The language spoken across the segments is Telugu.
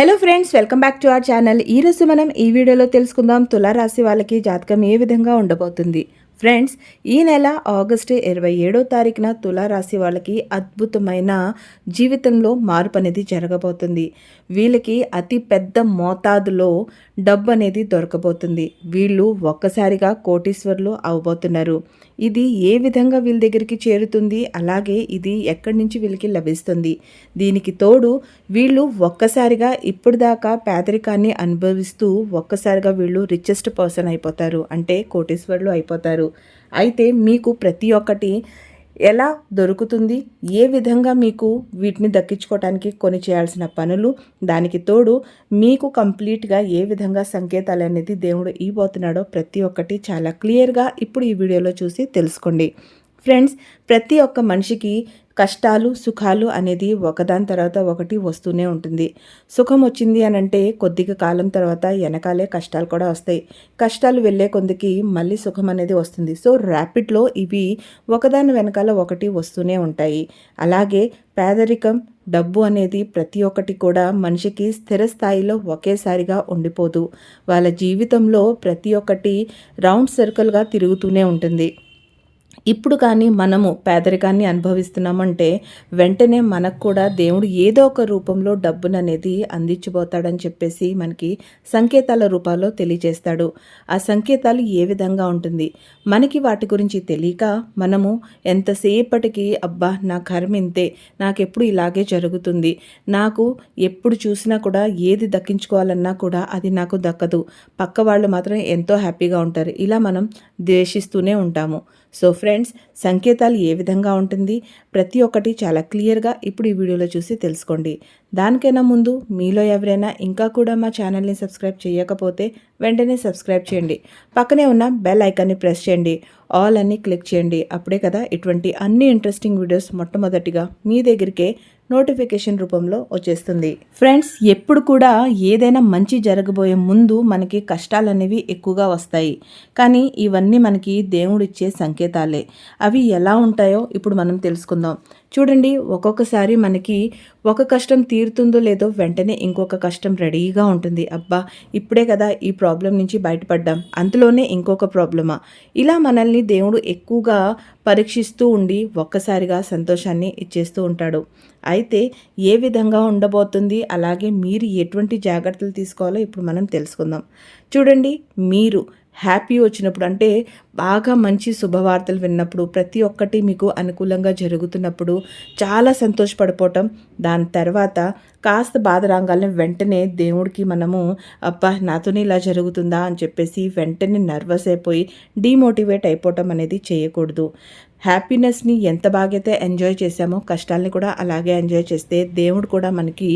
Hello friends welcome back to our channel ఈరోజు మనం ఈ వీడియోలో తెలుసుకుందాం తులారాశి వాళ్ళకి జాతకం ఏ విధంగా ఉండబోతుంది? ఫ్రెండ్స్ ఈ నెల ఆగస్టు ఇరవై ఏడో తారీఖున తులారాశి వాళ్ళకి అద్భుతమైన జీవితంలో మార్పు అనేది జరగబోతుంది. వీళ్ళకి అతి పెద్ద మోతాదులో డబ్బు అనేది దొరకబోతుంది. వీళ్ళు ఒక్కసారిగా కోటీశ్వర్లు అవబోతున్నారు. ఇది ఏ విధంగా వీళ్ళ దగ్గరికి చేరుతుంది? అలాగే ఇది ఎక్కడి నుంచి వీళ్ళకి లభిస్తుంది? దీనికి తోడు వీళ్ళు ఒక్కసారిగా ఇప్పుడు దాకా పేదరికాన్ని అనుభవిస్తూ ఒక్కసారిగా వీళ్ళు రిచెస్ట్ పర్సన్ అయిపోతారు. అంటే కోటీశ్వరులు అయిపోతారు. అయితే మీకు ప్రతి ఒక్కటి ఎలా దొరుకుతుంది? ఏ విధంగా మీకు వీటిని దక్కించుకోవడానికి కొని చేయాల్సిన పనులు? దానికి తోడు మీకు కంప్లీట్గా ఏ విధంగా సంకేతాలు అనేది దేవుడు ఇవ్వబోతున్నాడో ప్రతి ఒక్కటి చాలా క్లియర్గా ఇప్పుడు ఈ వీడియోలో చూసి తెలుసుకోండి. ఫ్రెండ్స్ ప్రతి ఒక్క మనిషికి కష్టాలు సుఖాలు అనేది ఒకదాని తర్వాత ఒకటి వస్తూనే ఉంటుంది. సుఖం వచ్చింది అని అంటే కొద్దిగా కాలం తర్వాత వెనకాలే కష్టాలు కూడా వస్తాయి. కష్టాలు వెళ్ళే కొందికి మళ్ళీ సుఖం అనేది వస్తుంది. సో ర్యాపిడ్లో ఇవి ఒకదాని వెనకాల ఒకటి వస్తూనే ఉంటాయి. అలాగే పేదరికం డబ్బు అనేది ప్రతి ఒక్కటి కూడా మనిషికి స్థిర స్థాయిలో ఒకేసారిగా ఉండిపోదు. వాళ్ళ జీవితంలో ప్రతి ఒక్కటి రౌండ్ సర్కిల్గా తిరుగుతూనే ఉంటుంది. ఇప్పుడు కానీ మనము పేదరికాన్ని అనుభవిస్తున్నామంటే వెంటనే మనకు కూడా దేవుడు ఏదో ఒక రూపంలో డబ్బును అనేది అందించిపోతాడని చెప్పేసి మనకి సంకేతాల రూపాల్లో తెలియజేస్తాడు. ఆ సంకేతాలు ఏ విధంగా ఉంటుంది? మనకి వాటి గురించి తెలియక మనము ఎంతసేపటికి అబ్బా నా కర్మ ఇంతే నాకెప్పుడు ఇలాగే జరుగుతుంది నాకు ఎప్పుడు చూసినా కూడా ఏది దక్కించుకోవాలన్నా కూడా అది నాకు దక్కదు పక్క వాళ్ళు మాత్రం ఎంతో హ్యాపీగా ఉంటారు. ఇలా మనం ద్వేషిస్తూనే ఉంటాము. సో ఫ్రెండ్స్ సంకేతాలు ఏ విధంగా ఉంటుంది? ప్రతి ఒక్కటి చాలా క్లియర్గా ఇప్పుడు ఈ వీడియోలో చూసి తెలుసుకోండి. దానికైనా ముందు మీలో ఎవరైనా ఇంకా కూడా మా ఛానల్ని సబ్స్క్రైబ్ చేయకపోతే వెంటనే సబ్స్క్రైబ్ చేయండి. పక్కనే ఉన్న బెల్ ఐకాన్ని ప్రెస్ చేయండి. ఆల్ అని క్లిక్ చేయండి. అప్పుడే కదా ఇటువంటి అన్ని ఇంట్రెస్టింగ్ వీడియోస్ మొట్టమొదటిగా మీ దగ్గరికే నోటిఫికేషన్ రూపంలో వచ్చేస్తుంది. ఫ్రెండ్స్ ఎప్పుడు కూడా ఏదైనా మంచి జరగబోయే ముందు మనకి కష్టాలు అనేవి ఎక్కువగా వస్తాయి. కానీ ఇవన్నీ మనకి దేవుడిచ్చే సంకేతాలే. అవి ఎలా ఉంటాయో ఇప్పుడు మనం తెలుసుకుందాం. చూడండి ఒక్కొక్కసారి మనకి ఒక కష్టం తీరుతుందో లేదో వెంటనే ఇంకొక కష్టం రెడీగా ఉంటుంది. అబ్బా ఇప్పుడే కదా ఈ ప్రాబ్లం నుంచి బయటపడ్డాం. అంతలోనే ఇంకొక ప్రాబ్లమా? ఇలా మనల్ని దేవుడు ఎక్కువగా పరీక్షిస్తూ ఉండి ఒక్కసారిగా సంతోషాన్ని ఇచ్చేస్తూ ఉంటాడు. అయితే ఏ విధంగా ఉండబోతుంది? అలాగే మీరు ఎటువంటి జాగ్రత్తలు తీసుకోవాలో ఇప్పుడు మనం తెలుసుకుందాం. చూడండి మీరు హ్యాపీ వచ్చినప్పుడు అంటే బాగా మంచి శుభవార్తలు విన్నప్పుడు ప్రతి ఒక్కటి మీకు అనుకూలంగా జరుగుతున్నప్పుడు చాలా సంతోషపడిపోవటం. దాని తర్వాత కాస్త బాధ రాగాలని వెంటనే దేవుడికి మనము అబ్బా నాతోనే ఇలా జరుగుతుందా అని చెప్పేసి వెంటనే నర్వస్ అయిపోయి డీమోటివేట్ అయిపోవటం అనేది చేయకూడదు. హ్యాపీనెస్ని ఎంత బాగైతే ఎంజాయ్ చేశామో కష్టాలని కూడా అలాగే ఎంజాయ్ చేస్తే దేవుడు కూడా మనకి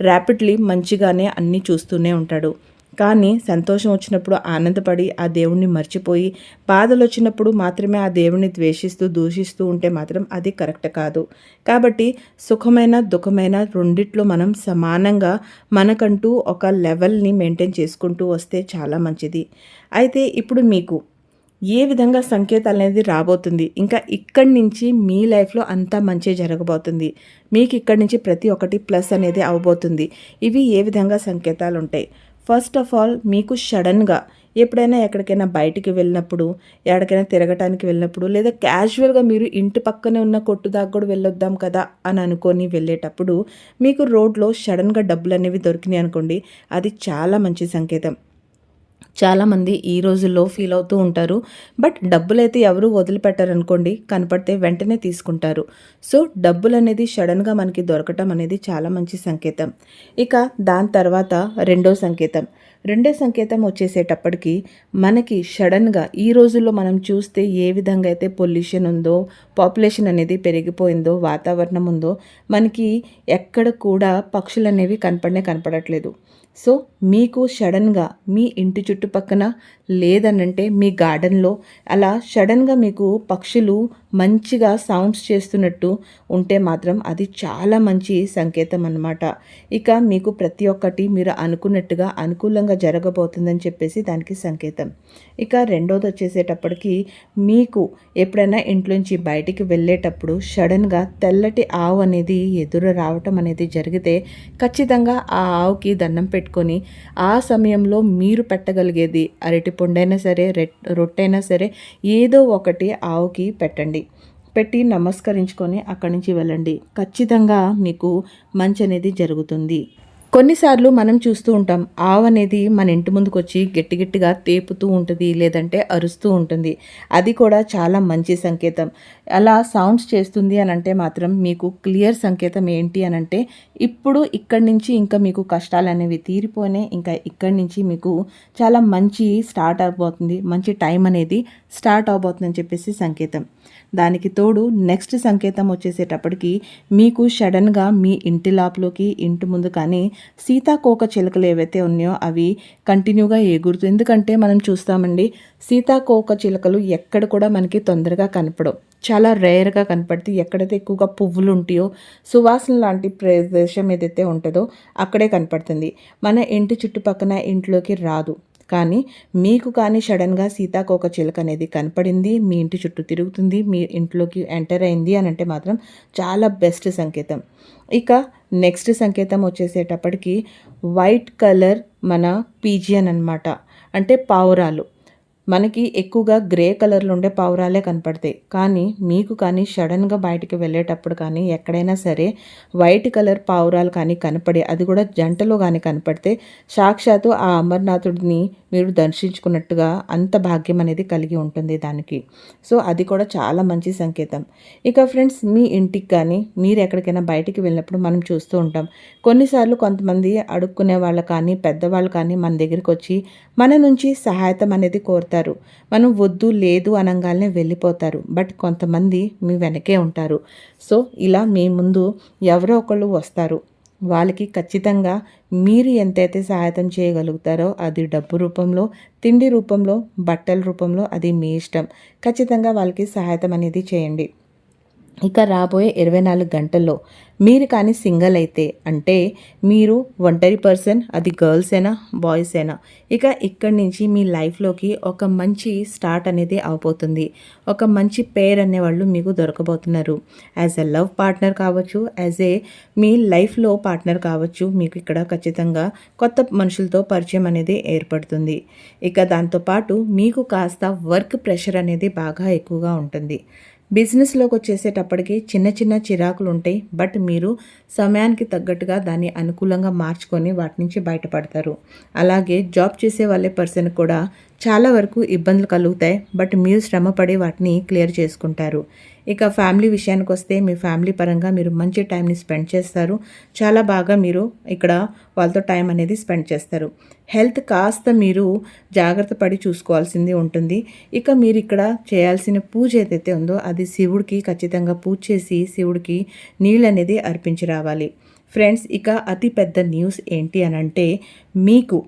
ర్యాపిడ్లీ మంచిగానే అన్నీ చూస్తూనే ఉంటాడు. కానీ సంతోషం వచ్చినప్పుడు ఆనందపడి ఆ దేవుణ్ణి మర్చిపోయి బాధలు వచ్చినప్పుడు మాత్రమే ఆ దేవుణ్ణి ద్వేషిస్తూ దూషిస్తూ ఉంటే మాత్రం అది కరెక్ట్ కాదు. కాబట్టి సుఖమైన దుఃఖమైన రెండిట్లో మనం సమానంగా మనకంటూ ఒక లెవెల్ని మెయింటైన్ చేసుకుంటూ వస్తే చాలా మంచిది. అయితే ఇప్పుడు మీకు ఏ విధంగా సంకేతాలు అనేది రాబోతుంది? ఇంకా ఇక్కడి నుంచి మీ లైఫ్లో అంతా మంచి జరగబోతుంది. మీకు ఇక్కడి నుంచి ప్రతి ఒక్కటి ప్లస్ అనేది అవబోతుంది. ఇవి ఏ విధంగా సంకేతాలు ఉంటాయి ఫస్ట్ ఆఫ్ ఆల్ మీకు సడన్గా ఎప్పుడైనా ఎక్కడికైనా బయటికి వెళ్ళినప్పుడు ఎక్కడికైనా తిరగటానికి వెళ్ళినప్పుడు లేదా క్యాజువల్గా మీరు ఇంటి పక్కనే ఉన్న కొట్టు దాకా కూడా వెళ్ళొద్దాం కదా అని అనుకొని వెళ్ళేటప్పుడు మీకు రోడ్లో సడన్గా డబ్బులు అనేవి దొరికినాయి అనుకోండి అది చాలా మంచి సంకేతం. చాలామంది ఈ రోజుల్లో ఫీల్ అవుతూ ఉంటారు. బట్ డబ్బులు అయితే ఎవరు వదిలిపెట్టారనుకోండి కనపడితే వెంటనే తీసుకుంటారు. సో డబ్బులు అనేది సడన్గా మనకి దొరకటం అనేది చాలా మంచి సంకేతం. ఇక దాని తర్వాత రెండో సంకేతం. రెండో సంకేతం వచ్చేసేటప్పటికి మనకి సడన్గా ఈ రోజుల్లో మనం చూస్తే ఏ విధంగా అయితే పొల్యూషన్ ఉందో పాపులేషన్ అనేది పెరిగిపోయిందో వాతావరణం ఉందో మనకి ఎక్కడ కూడా పక్షులు అనేవి కనపడనే కనపడట్లేదు. సో మీకు సడన్గా మీ ఇంటి చుట్టుపక్కన లేదనంటే మీ గార్డెన్లో అలా సడన్గా మీకు పక్షులు మంచిగా సౌండ్స్ చేస్తున్నట్టు ఉంటే మాత్రం అది చాలా మంచి సంకేతం అన్నమాట. ఇక మీకు ప్రతి ఒక్కటి మీరు అనుకున్నట్టుగా అనుకూలంగా జరగబోతుందని చెప్పేసి దానికి సంకేతం. ఇక రెండోది వచ్చేసేటప్పటికి మీకు ఎప్పుడైనా ఇంట్లోంచి బయటికి వెళ్ళేటప్పుడు సడన్గా తెల్లటి ఆవు అనేది ఎదురు రావటం అనేది జరిగితే ఖచ్చితంగా ఆ ఆవుకి దండం పెట్టుకొని ఆ సమయంలో మీరు పెట్టగలిగేది అరటి పొండైనా సరే రెట్ రొట్టైనా సరే ఏదో ఒకటి ఆవుకి పెట్టండి. పెట్టి నమస్కరించుకొని అక్కడి నుంచి వెళ్ళండి. ఖచ్చితంగా మీకు మంచి అనేది జరుగుతుంది. కొన్నిసార్లు మనం చూస్తూ ఉంటాం ఆవు అనేది మన ఇంటి ముందుకు వచ్చి గట్టి గట్టిగా తేపుతూ ఉంటుంది లేదంటే అరుస్తూ ఉంటుంది. అది కూడా చాలా మంచి సంకేతం. అలా సౌండ్స్ చేస్తుంది అని అంటే మాత్రం మీకు క్లియర్ సంకేతం ఏంటి అని అంటే ఇప్పుడు ఇక్కడి నుంచి ఇంకా మీకు కష్టాలు అనేవి తీరిపోయినాయి ఇంకా ఇక్కడి నుంచి మీకు చాలా మంచి స్టార్ట్ అవబోతుంది మంచి టైం అనేది స్టార్ట్ అవబోతుందని చెప్పేసి సంకేతం. దానికి తోడు నెక్స్ట్ సంకేతం వచ్చేసేటప్పటికి మీకు సడన్గా మీ ఇంటి లాప్లోకి ఇంటి ముందు కానీ సీతాకోక చిలుకలు ఏవైతే ఉన్నాయో అవి కంటిన్యూగా ఎగురుతూ ఎందుకంటే మనం చూస్తామండి సీతాకోక చిలుకలు ఎక్కడ కూడా మనకి తొందరగా కనపడవు. చాలా రేర్గా కనపడుతుంది ఎక్కడైతే ఎక్కువగా పువ్వులు ఉంటాయో సువాసన లాంటి ప్రదేశం ఏదైతే ఉంటుందో అక్కడే కనపడుతుంది. మన ఇంటి చుట్టుపక్కన ఇంట్లోకి రాదు. కానీ మీకు కానీ సడన్గా సీతాకోక చిలుక అనేది కనపడింది మీ ఇంటి చుట్టూ తిరుగుతుంది మీ ఇంట్లోకి ఎంటర్ అయింది అని అంటే మాత్రం చాలా బెస్ట్ సంకేతం. ఇక నెక్స్ట్ సంకేతం వచ్చేసేటప్పటికి వైట్ కలర్ మన పీజియన్ అనమాట అంటే పావురాలు. మనకి ఎక్కువగా గ్రే కలర్లో ఉండే పావురాలే కనపడతాయి. కానీ మీకు కానీ సడన్గా బయటికి వెళ్ళేటప్పుడు కానీ ఎక్కడైనా సరే వైట్ కలర్ పావురాలు కానీ కనపడే అది కూడా జంటలో కానీ కనపడితే సాక్షాత్తు ఆ అమర్నాథుడిని మీరు దర్శించుకున్నట్టుగా అంత భాగ్యం అనేది కలిగి ఉంటుంది దానికి. సో అది కూడా చాలా మంచి సంకేతం. ఇక ఫ్రెండ్స్ మీ ఇంటికి కానీ మీరు ఎక్కడికైనా బయటికి వెళ్ళినప్పుడు మనం చూస్తూ ఉంటాం. కొన్నిసార్లు కొంతమంది అడుక్కునే వాళ్ళు కానీ పెద్దవాళ్ళు కానీ మన దగ్గరికి వచ్చి మన నుంచి సహాయతం అనేది కోరుతారు. మనం వద్దు లేదు అనగానే వెళ్ళిపోతారు. బట్ కొంతమంది మీ వెనకే ఉంటారు. సో ఇలా మీ ముందు ఎవరో ఒకళ్ళు వస్తారు. వాళ్ళకి ఖచ్చితంగా మీరు ఎంతైతే సహాయతం చేయగలుగుతారో అది డబ్బు రూపంలో తిండి రూపంలో బట్టల రూపంలో అది మీ ఇష్టం. ఖచ్చితంగా వాళ్ళకి సహాయతం అనేది చేయండి. ఇక రాబోయే ఇరవై నాలుగు గంటల్లో మీరు కానీ సింగిల్ అయితే అంటే మీరు ఒంటరి పర్సన్ అది గర్ల్స్ అయినా బాయ్స్ అయినా ఇక ఇక్కడి నుంచి మీ లైఫ్లోకి ఒక మంచి స్టార్ట్ అనేది అవబోతుంది. ఒక మంచి పేర్ అనేవాళ్ళు మీకు దొరకబోతున్నారు. యాజ్ ఎ లవ్ పార్ట్నర్ కావచ్చు యాజ్ ఏ మీ లైఫ్లో పార్ట్నర్ కావచ్చు మీకు ఇక్కడ ఖచ్చితంగా కొత్త మనుషులతో పరిచయం అనేది ఏర్పడుతుంది. ఇక దాంతోపాటు మీకు కాస్త వర్క్ ప్రెషర్ అనేది బాగా ఎక్కువగా ఉంటుంది. బిజినెస్లోకి వచ్చేసేటప్పటికి చిన్న చిన్న చిరాకులు ఉంటాయి బట్ మీరు సమయానికి తగ్గట్టుగా దాన్ని అనుకూలంగా మార్చుకొని వాటి నుంచి బయటపడతారు. అలాగే జాబ్ చేసే వాళ్ళే పర్సన్ కూడా చాలా వరకు ఇబ్బందులు కలుగుతాయి బట్ మీరు శ్రమపడి వాటిని క్లియర్ చేసుకుంటారు. ఇక ఫ్యామిలీ విషయానికి వస్తే మీ ఫ్యామిలీ పరంగా మీరు మంచి టైంని స్పెండ్ చేస్తారు. చాలా బాగా మీరు ఇక్కడ వాళ్ళతో టైం అనేది స్పెండ్ చేస్తారు. హెల్త్ కాస్త మీరు జాగ్రత్త పడి చూసుకోవాల్సింది ఉంటుంది. ఇక మీరు ఇక్కడ చేయాల్సిన పూజ ఏదైతే ఉందో అది శివుడికి ఖచ్చితంగా పూజ చేసి శివుడికి నీళ్ళు అనేది అర్పించి రావాలి. ఫ్రెండ్స్ ఇక అతి పెద్ద న్యూస్ ఏంటి అని అంటే మీకు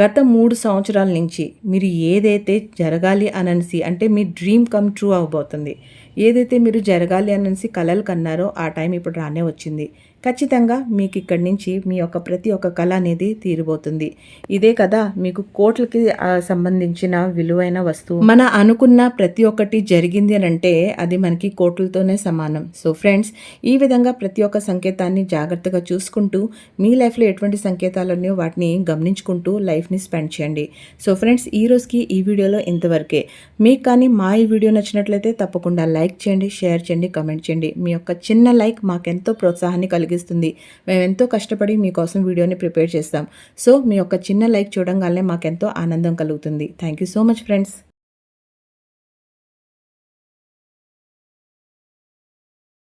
గత మూడు సంవత్సరాల నుంచి మీరు ఏదైతే జరగాలి అననిసి అంటే మీ డ్రీమ్ కమ్ ట్రూ అవబోతుంది. ఏదైతే మీరు జరగాలి అననిసి కలలు కన్నారో ఆ టైం ఇప్పుడు రానే వచ్చింది. ఖచ్చితంగా మీకు ఇక్కడి నుంచి మీ యొక్క ప్రతి ఒక్క కళ అనేది తీరిపోతుంది. ఇదే కదా మీకు కోట్లకి సంబంధించిన విలువైన వస్తువు. మన అనుకున్న ప్రతి ఒక్కటి జరిగింది అని అంటే అది మనకి కోట్లతోనే సమానం. సో ఫ్రెండ్స్ ఈ విధంగా ప్రతి ఒక్క సంకేతాన్ని జాగ్రత్తగా చూసుకుంటూ మీ లైఫ్లో ఎటువంటి సంకేతాలు ఉన్నాయో వాటిని గమనించుకుంటూ లైఫ్ని స్పెండ్ చేయండి. సో ఫ్రెండ్స్ ఈ రోజుకి ఈ వీడియోలో ఇంతవరకే. మీకు కానీ మా ఈ వీడియో నచ్చినట్లయితే తప్పకుండా లైక్ చేయండి షేర్ చేయండి కమెంట్ చేయండి. మీ యొక్క చిన్న లైక్ మాకెంతో ప్రోత్సాహాన్ని కలిగి కలిగిస్తుంది. మేము ఎంతో కష్టపడి మీకోసం వీడియోని ప్రిపేర్ చేస్తాం. సో మీ యొక్క చిన్న లైక్ చూడంగానే మాకెంతో ఆనందం కలుగుతుంది. Thank you so much friends.